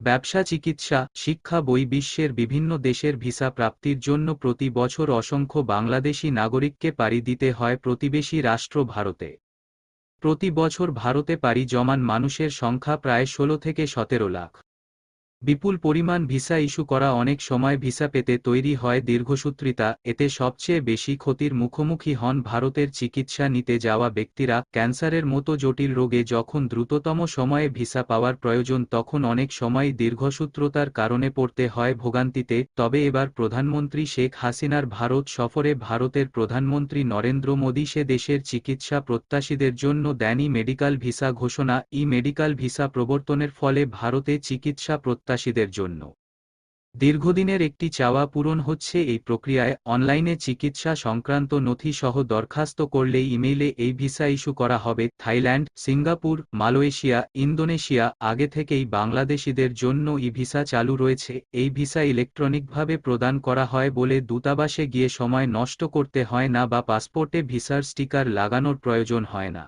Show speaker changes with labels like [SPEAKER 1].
[SPEAKER 1] ব্যবসা, চিকিৎসা, শিক্ষা, বই বিশ্বের বিভিন্ন দেশের ভিসা প্রাপ্তির জন্য প্রতি বছর অসংখ্য বাংলাদেশি নাগরিককে পাড়ি দিতে হয় প্রতিবেশী রাষ্ট্র ভারতে। প্রতি বছর ভারতে পাড়ি জমান মানুষের সংখ্যা প্রায় ষোলো থেকে সতেরো লাখ। বিপুল পরিমাণ ভিসা ইস্যু করা অনেক সময় ভিসা পেতে তৈরি হয় দীর্ঘসূত্রিতা, এতে সবচেয়ে বেশি ক্ষতির মুখোমুখি হন ভারতের চিকিৎসা নিতে যাওয়া ব্যক্তিরা। ক্যান্সারের মতো জটিল রোগে যখন দ্রুততম সময়ে ভিসা পাওয়ার প্রয়োজন, তখন অনেক সময় দীর্ঘসূত্রতার কারণে পড়তে হয় ভোগান্তিতে। তবে এবার প্রধানমন্ত্রী শেখ হাসিনার ভারত সফরে ভারতের প্রধানমন্ত্রী নরেন্দ্র মোদী সে দেশের চিকিৎসা প্রত্যাশীদের জন্য দেনই মেডিকেল ভিসা ঘোষণা। ই মেডিকেল ভিসা প্রবর্তনের ফলে ভারতে চিকিৎসা প্রত্যাশীদের জন্য। দীর্ঘদিনের একটি চাওয়া পূরণ হচ্ছে এই প্রক্রিয়ায় অনলাইনে চিকিৎসা সংক্রান্ত নথি সহ দরখাস্ত করলে ইমেইলে এই ভিসা ইস্যু করা হবে থাইল্যান্ড, সিঙ্গাপুর, মালয়েশিয়া, ইন্দোনেশিয়া, আগে থেকেই বাংলাদেশিদের জন্য ই ভিসা চালু রয়েছে। এই ভিসা ইলেকট্রনিকভাবে প্রদান করা হয় বলে দূতাবাসে গিয়ে সময় নষ্ট করতে হয় না বা পাসপোর্টে ভিসার স্টিকার লাগানোর প্রয়োজন হয় না।